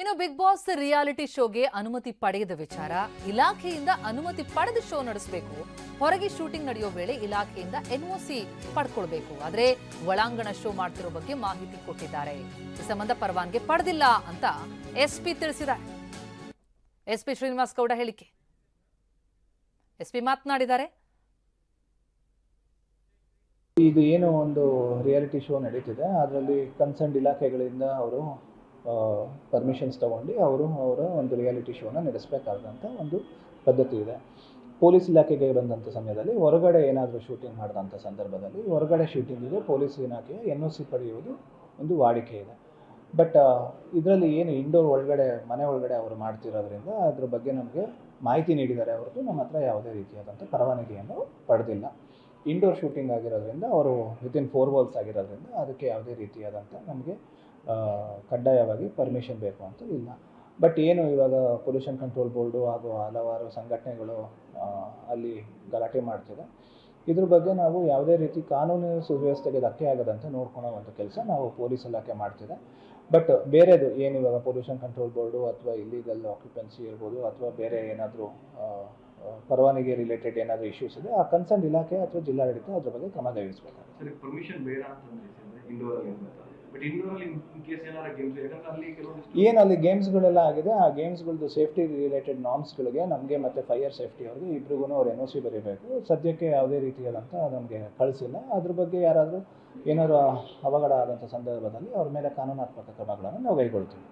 ಇನ್ನು big boss reality ಶೋಗೆ ಅನುಮತಿ ಪಡೆಯದ ವಿಚಾರ. ಇಲಾಖೆಯಿಂದ ಅನುಮತಿ ಪಡೆದು ಶೋ ನಡೆಸಬೇಕು. ಹೊರಗೆ ಶೂಟಿಂಗ್ ನಡೆಯೋ ವೇಳೆ ಇಲಾಖೆಯಿಂದ ಎನ್ಒಸಿ ಪಡ್ಕೊಳ್ಬೇಕು. ಆದ್ರೆ ಒಳಾಂಗಣ ಶೋ ಮಾಡ್ತಿರೋ ಬಗ್ಗೆ ಮಾಹಿತಿ ಕೊಟ್ಟಿದ್ದಾರೆ. ಈ ಸಂಬಂಧ ಪರವಾನಗಿ ಪಡೆದಿಲ್ಲ ಅಂತ ಎಸ್ಪಿ ತಿಳಿಸಿದ್ದಾರೆ. ಎಸ್ಪಿ ಶ್ರೀನಿವಾಸ್ ಗೌಡ ಹೇಳಿಕೆ. ಎಸ್ಪಿ ಮಾತನಾಡಿದ್ದಾರೆ. ಇದು ಏನು ಒಂದು ರಿಯಾಲಿಟಿ ಶೋ ನಡೀತಿದೆ. ಅದರಲ್ಲಿ ಕನ್ಸರ್ನ್ ಇಲಾಖೆಗಳಿಂದ ಅವರು ಪರ್ಮಿಷನ್ಸ್ ತಗೊಂಡು ಅವರು ಅವರ ಒಂದು ರಿಯಾಲಿಟಿ ಶೋನ ನಡೆಸಬೇಕಾದಂಥ ಒಂದು ಪದ್ಧತಿ ಇದೆ. ಪೊಲೀಸ್ ಇಲಾಖೆಗೆ ಬಂದಂಥ ಸಮಯದಲ್ಲಿ ಹೊರಗಡೆ ಏನಾದರೂ ಶೂಟಿಂಗ್ ಮಾಡಿದಂಥ ಸಂದರ್ಭದಲ್ಲಿ ಹೊರಗಡೆ ಶೂಟಿಂಗಿಗೆ ಪೊಲೀಸ್ ಇಲಾಖೆಯ ಎನ್ ಒ ಸಿ ಪಡೆಯುವುದು ಒಂದು ವಾಡಿಕೆ ಇದೆ. ಬಟ್ ಇದರಲ್ಲಿ ಏನು ಇಂಡೋರ್ ಒಳಗಡೆ, ಮನೆ ಒಳಗಡೆ ಅವರು ಮಾಡ್ತಿರೋದ್ರಿಂದ ಅದ್ರ ಬಗ್ಗೆ ನಮಗೆ ಮಾಹಿತಿ ನೀಡಿದ್ದಾರೆ ಹೊರತು ನಮ್ಮ ಹತ್ರ ಯಾವುದೇ ರೀತಿಯಾದಂಥ ಪರವಾನಗಿಯನ್ನು ಪಡೆದಿಲ್ಲ. ಇಂಡೋರ್ ಶೂಟಿಂಗ್ ಆಗಿರೋದ್ರಿಂದ ಅವರು ವಿತಿನ್ ಫೋರ್ ವಾಲ್ಸ್ ಆಗಿರೋದ್ರಿಂದ ಅದಕ್ಕೆ ಯಾವುದೇ ರೀತಿಯಾದಂಥ ನಮಗೆ ಕಡ್ಡಾಯವಾಗಿ ಪರ್ಮಿಷನ್ ಬೇಕು ಅಂತ ಇಲ್ಲ. ಬಟ್ ಏನು ಇವಾಗ ಪೊಲ್ಯೂಷನ್ ಕಂಟ್ರೋಲ್ ಬೋರ್ಡು ಹಾಗೂ ಹಲವಾರು ಸಂಘಟನೆಗಳು ಅಲ್ಲಿ ಗಲಾಟೆ ಮಾಡ್ತಿದೆ. ಇದ್ರ ಬಗ್ಗೆ ನಾವು ಯಾವುದೇ ರೀತಿ ಕಾನೂನು ಸುವ್ಯವಸ್ಥೆಗೆ ಧಕ್ಕೆ ಆಗದಂತೆ ನೋಡ್ಕೊಳ್ಳೋ ಒಂದು ಕೆಲಸ ನಾವು ಪೊಲೀಸ್ ಇಲಾಖೆ ಮಾಡ್ತಿದೆ. ಬಟ್ ಬೇರೆದು ಏನು ಇವಾಗ ಪೊಲ್ಯೂಷನ್ ಕಂಟ್ರೋಲ್ ಬೋರ್ಡು ಅಥವಾ ಇಲ್ಲಿಗಲ್ ಆಕ್ಯುಪೆನ್ಸಿ ಇರ್ಬೋದು ಅಥವಾ ಬೇರೆ ಏನಾದರೂ ಪರವಾನಿಗೆ ರಿಲೇಟೆಡ್ ಏನಾದರೂ ಇಶ್ಯೂಸ್ ಇದೆ, ಆ ಕನ್ಸರ್ನ್ ಇಲಾಖೆ ಅಥವಾ ಜಿಲ್ಲಾಡಳಿತ ಅದ್ರ ಬಗ್ಗೆ ಕ್ರಮ ತೆಗೆದುಬೇಕಾಗುತ್ತೆ ಏನು ಅಲ್ಲಿ ಗೇಮ್ಸ್ಗಳೆಲ್ಲ ಆಗಿದೆ, ಆ ಗೇಮ್ಸ್ಗಳದ್ದು ಸೇಫ್ಟಿ ರಿಲೇಟೆಡ್ ನಾರ್ಮ್ಸ್ಗಳಿಗೆ ನಮಗೆ ಮತ್ತು ಫೈರ್ ಸೇಫ್ಟಿ ಅವ್ರಿಗೆ ಇಬ್ರಿಗೂ ಅವ್ರು ಎನ್ ಒ ಸಿ ಬರೀಬೇಕು. ಸದ್ಯಕ್ಕೆ ಯಾವುದೇ ರೀತಿಯಲ್ಲಂತ ನಮಗೆ ಕಳಿಸಿಲ್ಲ. ಅದ್ರ ಬಗ್ಗೆ ಯಾರಾದರೂ ಏನಾದರೂ ಅವಘಡ ಆದಂಥ ಸಂದರ್ಭದಲ್ಲಿ ಅವ್ರ ಮೇಲೆ ಕಾನೂನಾತ್ಮಕ ಕ್ರಮಗಳನ್ನು ನಾವು ಕೈಗೊಳ್ತೀವಿ.